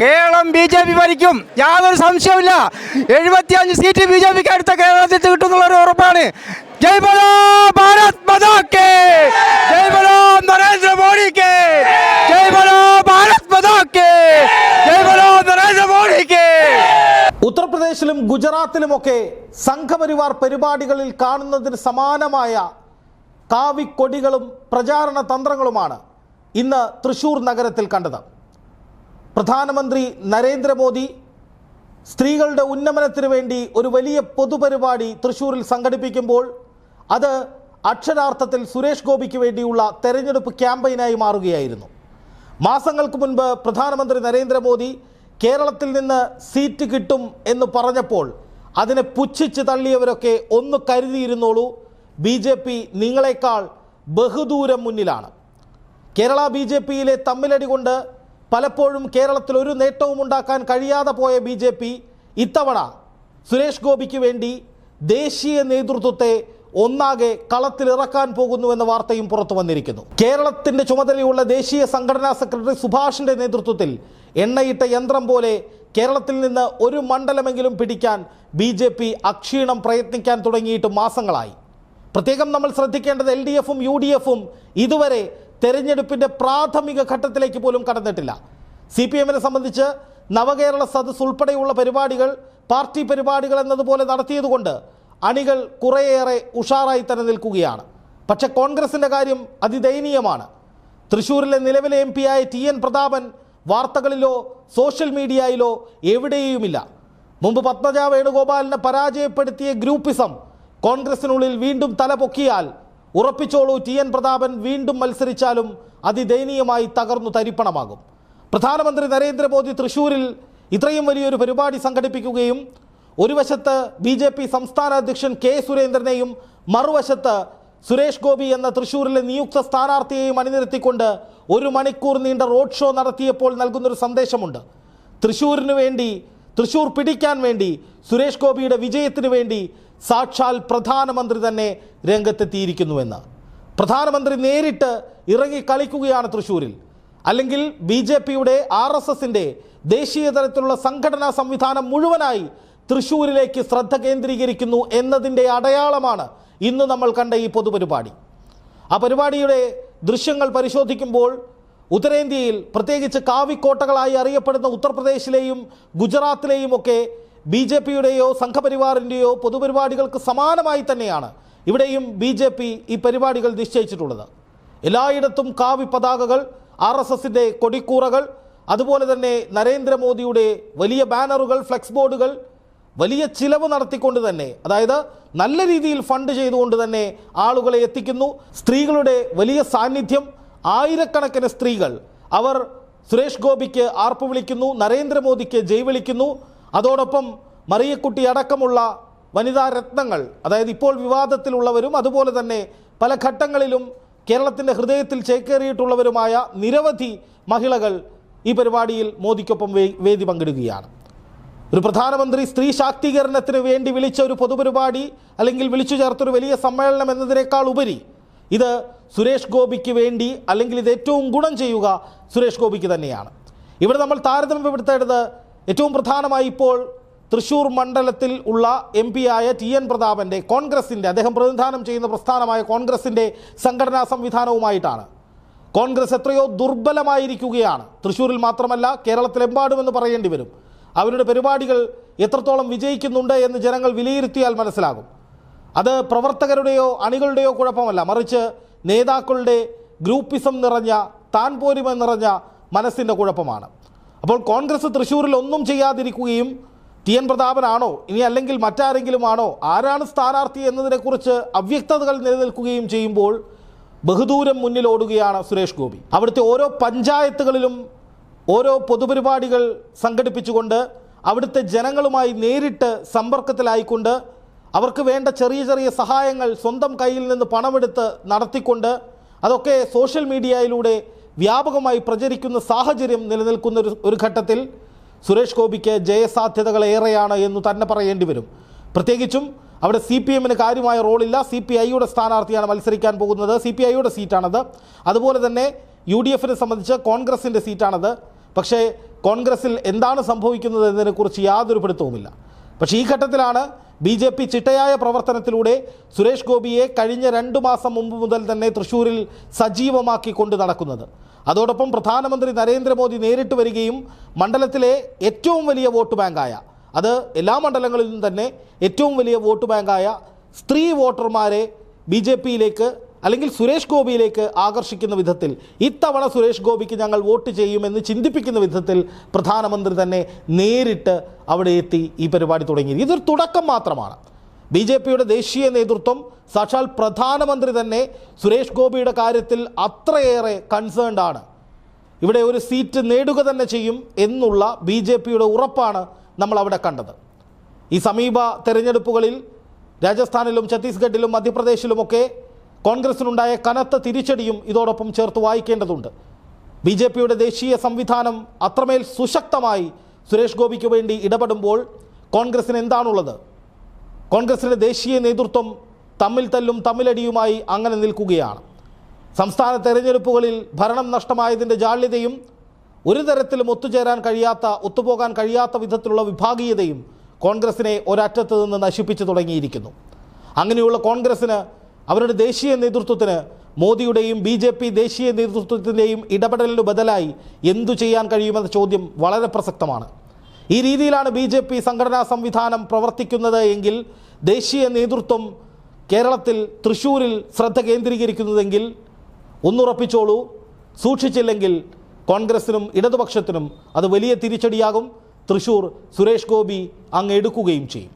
Keralam B J P ഭരിക്കും. യാതൊരു സംശയവുമില്ല. എഴുപത്തിയഞ്ച് സീറ്റ് ബി ജെ പിക്ക് അടുത്ത കേരളത്തിൽ കിട്ടുന്നുള്ള ഒരു ഉറപ്പാണ്. ജയ് ഭാരത് കേ. ജയ് ബലോ നരേന്ദ്രമോദി കേ ജയ് ഭാരത് ജയ് ബലോ നരേന്ദ്രമോദി കേ ഉത്തർപ്രദേശിലും ഗുജറാത്തിലുമൊക്കെ സംഘപരിവാർ പരിപാടികളിൽ കാണുന്നതിന് സമാനമായ കാവിക്കൊടികളും പ്രചാരണ തന്ത്രങ്ങളുമാണ് ഇന്ന് തൃശൂർ നഗരത്തിൽ കണ്ടത്. പ്രധാനമന്ത്രി നരേന്ദ്രമോദി സ്ത്രീകളുടെ ഉന്നമനത്തിന് വേണ്ടി ഒരു വലിയ പൊതുപരിപാടി തൃശ്ശൂരിൽ സംഘടിപ്പിക്കുമ്പോൾ അത് അക്ഷരാർത്ഥത്തിൽ സുരേഷ് ഗോപിക്ക് വേണ്ടിയുള്ള തെരഞ്ഞെടുപ്പ് ക്യാമ്പയിനായി മാറുകയായിരുന്നു. മാസങ്ങൾക്ക് മുൻപ് പ്രധാനമന്ത്രി നരേന്ദ്രമോദി കേരളത്തിൽ നിന്ന് സീറ്റ് കിട്ടും എന്ന് പറഞ്ഞപ്പോൾ അതിനെ പുച്ഛിച്ച് തള്ളിയവരൊക്കെ ഒന്ന് കരുതിയിരുന്നോളൂ. ബി ജെ പി നിങ്ങളെക്കാൾ ബഹുദൂരം മുന്നിലാണ്. കേരള ബി ജെ പിയിലെ തമ്മിലടി കൊണ്ട് പലപ്പോഴും കേരളത്തിൽ ഒരു നേട്ടവും ഉണ്ടാക്കാൻ കഴിയാതെ പോയ ബി ജെ പി ഇത്തവണ സുരേഷ് ഗോപിക്ക് വേണ്ടി ദേശീയ നേതൃത്വത്തെ ഒന്നാകെ കളത്തിലിറക്കാൻ പോകുന്നുവെന്ന വാർത്തയും പുറത്തു വന്നിരിക്കുന്നു. കേരളത്തിന്റെ ചുമതലയുള്ള ദേശീയ സംഘടനാ സെക്രട്ടറി സുഭാഷിന്റെ നേതൃത്വത്തിൽ എണ്ണയിട്ട യന്ത്രം പോലെ കേരളത്തിൽ നിന്ന് ഒരു മണ്ഡലമെങ്കിലും പിടിക്കാൻ ബി ജെ പി അക്ഷീണം പ്രയത്നിക്കാൻ തുടങ്ങിയിട്ട് മാസങ്ങളായി. പ്രത്യേകം നമ്മൾ ശ്രദ്ധിക്കേണ്ടത് എൽ ഡി എഫും യു ഡി എഫും ഇതുവരെ തെരഞ്ഞെടുപ്പിന്റെ പ്രാഥമിക ഘട്ടത്തിലേക്ക് പോലും കടന്നിട്ടില്ല. സി പി എമ്മിനെ സംബന്ധിച്ച് നവകേരള സദസ് ഉൾപ്പെടെയുള്ള പരിപാടികൾ പാർട്ടി പരിപാടികൾ എന്നതുപോലെ നടത്തിയതുകൊണ്ട് അണികൾ കുറേയേറെ ഉഷാറായി തന്നെ നിൽക്കുകയാണ്. പക്ഷെ കോൺഗ്രസിന്റെ കാര്യം അതിദയനീയമാണ്. തൃശ്ശൂരിലെ നിലവിലെ എം പിയായ ടി എൻ പ്രതാപൻ വാർത്തകളിലോ സോഷ്യൽ മീഡിയയിലോ എവിടെയുമില്ല. മുമ്പ് പത്മജ വേണുഗോപാലിനെ പരാജയപ്പെടുത്തിയ ഗ്രൂപ്പിസം കോൺഗ്രസിനുള്ളിൽ വീണ്ടും തല പൊക്കിയാൽ ഉറപ്പിച്ചോളൂ ടി എൻ പ്രതാപൻ വീണ്ടും മത്സരിച്ചാലും അതിദയനീയമായി തകർന്നു തരിപ്പണമാകും. പ്രധാനമന്ത്രി നരേന്ദ്രമോദി തൃശൂരിൽ ഇത്രയും വലിയൊരു പരിപാടി സംഘടിപ്പിക്കുകയും ഒരു വശത്ത് ബി ജെ പി സംസ്ഥാന അധ്യക്ഷൻ കെ സുരേന്ദ്രനെയും മറുവശത്ത് സുരേഷ് ഗോപി എന്ന തൃശൂരിലെ നിയുക്ത സ്ഥാനാർത്ഥിയെയും അണിനിരത്തിക്കൊണ്ട് ഒരു മണിക്കൂർ നീണ്ട റോഡ് ഷോ നടത്തിയപ്പോൾ നൽകുന്നൊരു സന്ദേശമുണ്ട്. തൃശൂരിന് വേണ്ടി തൃശൂർ പിടിക്കാൻ വേണ്ടി സുരേഷ് ഗോപിയുടെ വിജയത്തിനു വേണ്ടി സാക്ഷാൽ പ്രധാനമന്ത്രി തന്നെ രംഗത്തെത്തിയിരിക്കുന്നുവെന്ന്. പ്രധാനമന്ത്രി നേരിട്ട് ഇറങ്ങി കളിക്കുകയാണ് തൃശൂരിൽ. അല്ലെങ്കിൽ ബി ജെ പിയുടെ ആർ എസ് എസിന്റെ ദേശീയ തലത്തിലുള്ള സംഘടനാ സംവിധാനം മുഴുവനായി തൃശ്ശൂരിലേക്ക് ശ്രദ്ധ കേന്ദ്രീകരിക്കുന്നു എന്നതിന്റെ അടയാളമാണ് ഇന്ന് നമ്മൾ കണ്ട ഈ പൊതുപരിപാടി. ആ പരിപാടിയുടെ ദൃശ്യങ്ങൾ പരിശോധിക്കുമ്പോൾ ഉത്തരേന്ത്യയിൽ പ്രത്യേകിച്ച് കാവിക്കോട്ടകളായി അറിയപ്പെടുന്ന ഉത്തർപ്രദേശിലെയും ഗുജറാത്തിലെയും ഒക്കെ ബി ജെ പിയുടെയോ സംഘപരിവാറിന്റെയോ പൊതുപരിപാടികൾക്ക് സമാനമായി തന്നെയാണ് ഇവിടെയും ബി ജെ പി ഈ പരിപാടികൾ നിശ്ചയിച്ചിട്ടുള്ളത്. എല്ലായിടത്തും കാവി പതാകകൾ ആർ എസ് എസിന്റെ കൊടിക്കൂറകൾ അതുപോലെ തന്നെ നരേന്ദ്രമോദിയുടെ വലിയ ബാനറുകൾ ഫ്ലെക്സ് ബോർഡുകൾ വലിയ ചിലവ് നടത്തിക്കൊണ്ട് തന്നെ അതായത് നല്ല രീതിയിൽ ഫണ്ട് ചെയ്തുകൊണ്ട് തന്നെ ആളുകളെ എത്തിക്കുന്നു. സ്ത്രീകളുടെ വലിയ സാന്നിധ്യം ആയിരക്കണക്കിന് സ്ത്രീകൾ അവർ സുരേഷ് ഗോപിക്ക് ആർപ്പ് വിളിക്കുന്നു നരേന്ദ്രമോദിക്ക് ജയ് വിളിക്കുന്നു. അതോടൊപ്പം മറിയക്കുട്ടി അടക്കമുള്ള വനിതാ രത്നങ്ങൾ അതായത് ഇപ്പോൾ വിവാദത്തിലുള്ളവരും അതുപോലെ തന്നെ പല ഘട്ടങ്ങളിലും കേരളത്തിന്റെ ഹൃദയത്തിൽ ചേക്കേറിയിട്ടുള്ളവരുമായ നിരവധി മഹിളകൾ ഈ പരിപാടിയിൽ മോദിക്കൊപ്പം വേദി പങ്കിടുകയാണ്. ഒരു പ്രധാനമന്ത്രി സ്ത്രീ ശാക്തീകരണത്തിന് വേണ്ടി വിളിച്ച ഒരു പൊതുപരിപാടി അല്ലെങ്കിൽ വിളിച്ചു ചേർത്തൊരു വലിയ സമ്മേളനം എന്നതിനേക്കാൾ ഉപരി ഇത് സുരേഷ് ഗോപിക്ക് വേണ്ടി അല്ലെങ്കിൽ ഇത് ഏറ്റവും ഗുണം ചെയ്യുക സുരേഷ് ഗോപിക്ക് തന്നെയാണ്. ഇവിടെ നമ്മൾ താരതമ്യപ്പെടുത്തേണ്ടത് ഏറ്റവും പ്രധാനമായി ഇപ്പോൾ തൃശൂർ മണ്ഡലത്തിൽ ഉള്ള എം ആയ ടി എൻ പ്രതാപന്റെ കോൺഗ്രസിന്റെ അദ്ദേഹം പ്രതിനിധാനം ചെയ്യുന്ന പ്രസ്ഥാനമായ കോൺഗ്രസിന്റെ സംഘടനാ സംവിധാനവുമായിട്ടാണ്. കോൺഗ്രസ് എത്രയോ ദുർബലമായിരിക്കുകയാണ്. തൃശ്ശൂരിൽ മാത്രമല്ല കേരളത്തിലെമ്പാടുമെന്ന് പറയേണ്ടി വരും. അവരുടെ പരിപാടികൾ എത്രത്തോളം വിജയിക്കുന്നുണ്ട് എന്ന് ജനങ്ങൾ വിലയിരുത്തിയാൽ മനസ്സിലാകും. അത് പ്രവർത്തകരുടെയോ അണികളുടെയോ കുഴപ്പമല്ല. മറിച്ച് നേതാക്കളുടെ ഗ്രൂപ്പിസം നിറഞ്ഞ താൻ പോരുമ നിറഞ്ഞ മനസ്സിന്റെ കുഴപ്പമാണ്. അപ്പോൾ കോൺഗ്രസ് തൃശ്ശൂരിൽ ഒന്നും ചെയ്യാതിരിക്കുകയും ടി എൻ പ്രതാപനാണോ ഇനി അല്ലെങ്കിൽ മറ്റാരെങ്കിലും ആണോ ആരാണ് സ്ഥാനാർത്ഥി എന്നതിനെക്കുറിച്ച് അവ്യക്തതകൾ നിലനിൽക്കുകയും ചെയ്യുമ്പോൾ ബഹുദൂരം മുന്നിലോടുകയാണ് സുരേഷ് ഗോപി. അവിടുത്തെ ഓരോ പഞ്ചായത്തുകളിലും ഓരോ പൊതുപരിപാടികൾ സംഘടിപ്പിച്ചുകൊണ്ട് അവിടുത്തെ ജനങ്ങളുമായി നേരിട്ട് സമ്പർക്കത്തിലായിക്കൊണ്ട് അവർക്ക് വേണ്ട ചെറിയ ചെറിയ സഹായങ്ങൾ സ്വന്തം കയ്യിൽ നിന്ന് പണമെടുത്ത് നടത്തിക്കൊണ്ട് അതൊക്കെ സോഷ്യൽ മീഡിയയിലൂടെ വ്യാപകമായി പ്രചരിക്കുന്ന സാഹചര്യം നിലനിൽക്കുന്ന ഒരു ഒരു ഘട്ടത്തിൽ സുരേഷ് ഗോപിക്ക് ജയസാധ്യതകൾ ഏറെയാണ് എന്ന് തന്നെ പറയേണ്ടി വരും. പ്രത്യേകിച്ചും അവിടെ സി പി എമ്മിന് കാര്യമായ റോളില്ല. സി പി ഐയുടെ സ്ഥാനാർത്ഥിയാണ് മത്സരിക്കാൻ പോകുന്നത്. സി പി ഐയുടെ സീറ്റാണത്. അതുപോലെ തന്നെ യു ഡി എഫിനെ സംബന്ധിച്ച് കോൺഗ്രസിന്റെ സീറ്റാണത്. പക്ഷേ കോൺഗ്രസിൽ എന്താണ് സംഭവിക്കുന്നത് എന്നതിനെക്കുറിച്ച് യാതൊരു പിടുത്തവുമില്ല. പക്ഷേ ഈ ഘട്ടത്തിലാണ് ബി ജെ പി ചിട്ടയായ പ്രവർത്തനത്തിലൂടെ സുരേഷ് ഗോപിയെ കഴിഞ്ഞ രണ്ടു മാസം മുമ്പ് മുതൽ തന്നെ തൃശ്ശൂരിൽ സജീവമാക്കി കൊണ്ട് നടക്കുന്നത്. അതോടൊപ്പം പ്രധാനമന്ത്രി നരേന്ദ്രമോദി നേരിട്ട് വരികയും മണ്ഡലത്തിലെ ഏറ്റവും വലിയ വോട്ട് ബാങ്കായ അത് എല്ലാ മണ്ഡലങ്ങളിലും തന്നെ ഏറ്റവും വലിയ വോട്ട് ബാങ്കായ സ്ത്രീ വോട്ടർമാരെ ബി ജെ പിയിലേക്ക് അല്ലെങ്കിൽ സുരേഷ് ഗോപിയിലേക്ക് ആകർഷിക്കുന്ന വിധത്തിൽ ഇത്തവണ സുരേഷ് ഗോപിക്ക് ഞങ്ങൾ വോട്ട് ചെയ്യുമെന്ന് ചിന്തിപ്പിക്കുന്ന വിധത്തിൽ പ്രധാനമന്ത്രി തന്നെ നേരിട്ട് അവിടെ എത്തി ഈ പരിപാടി തുടങ്ങി ഇതൊരു തുടക്കം മാത്രമാണ്. ബി ജെ പിയുടെ ദേശീയ നേതൃത്വം സാക്ഷാൽ പ്രധാനമന്ത്രി തന്നെ സുരേഷ് ഗോപിയുടെ കാര്യത്തിൽ അത്രയേറെ കൺസേൺഡ് ആണ്. ഇവിടെ ഒരു സീറ്റ് നേടുക തന്നെ ചെയ്യും എന്നുള്ള ബി ജെ പിയുടെ ഉറപ്പാണ് നമ്മൾ അവിടെ കണ്ടത്. ഈ സമീപ തെരഞ്ഞെടുപ്പുകളിൽ രാജസ്ഥാനിലും ഛത്തീസ്ഗഡിലും മധ്യപ്രദേശിലുമൊക്കെ കോൺഗ്രസിനുണ്ടായ കനത്ത തിരിച്ചടിയും ഇതോടൊപ്പം ചേർത്ത് വായിക്കേണ്ടതുണ്ട്. ബി ജെ പിയുടെ ദേശീയ സംവിധാനം അത്രമേൽ സുശക്തമായി സുരേഷ് ഗോപിക്ക് വേണ്ടി ഇടപെടുമ്പോൾ കോൺഗ്രസിന് എന്താണുള്ളത്? കോൺഗ്രസിന്റെ ദേശീയ നേതൃത്വം തമ്മിൽ തല്ലും തമ്മിലടിയുമായി അങ്ങനെ നിൽക്കുകയാണ്. സംസ്ഥാന തെരഞ്ഞെടുപ്പുകളിൽ ഭരണം നഷ്ടമായതിന്റെ ജാള്യതയും ഒരു തരത്തിലും ഒത്തുചേരാൻ കഴിയാത്ത ഒത്തുപോകാൻ കഴിയാത്ത വിധത്തിലുള്ള വിഭാഗീയതയും കോൺഗ്രസിനെ ഒരറ്റത്ത് നിന്ന് നശിപ്പിച്ചു തുടങ്ങിയിരിക്കുന്നു. അങ്ങനെയുള്ള കോൺഗ്രസ്സിന് അവരുടെ ദേശീയ നേതൃത്വത്തിന് മോദിയുടെയും ബി ജെ പി ദേശീയ നേതൃത്വത്തിന്റെയും ഇടപെടലിന് ബദലായി എന്തു ചെയ്യാൻ കഴിയുമെന്ന ചോദ്യം വളരെ പ്രസക്തമാണ്. ഈ രീതിയിലാണ് ബി ജെ പി സംഘടനാ സംവിധാനം പ്രവർത്തിക്കുന്നത് എങ്കിൽ ദേശീയ നേതൃത്വം കേരളത്തിൽ തൃശ്ശൂരിൽ ശ്രദ്ധ കേന്ദ്രീകരിക്കുന്നതെങ്കിൽ ഒന്നുറപ്പിച്ചോളൂ. സൂക്ഷിച്ചില്ലെങ്കിൽ കോൺഗ്രസിനും ഇടതുപക്ഷത്തിനും അത് വലിയ തിരിച്ചടിയാകും. തൃശ്ശൂർ സുരേഷ് ഗോപി അങ്ങ് എടുക്കുകയും ചെയ്യും.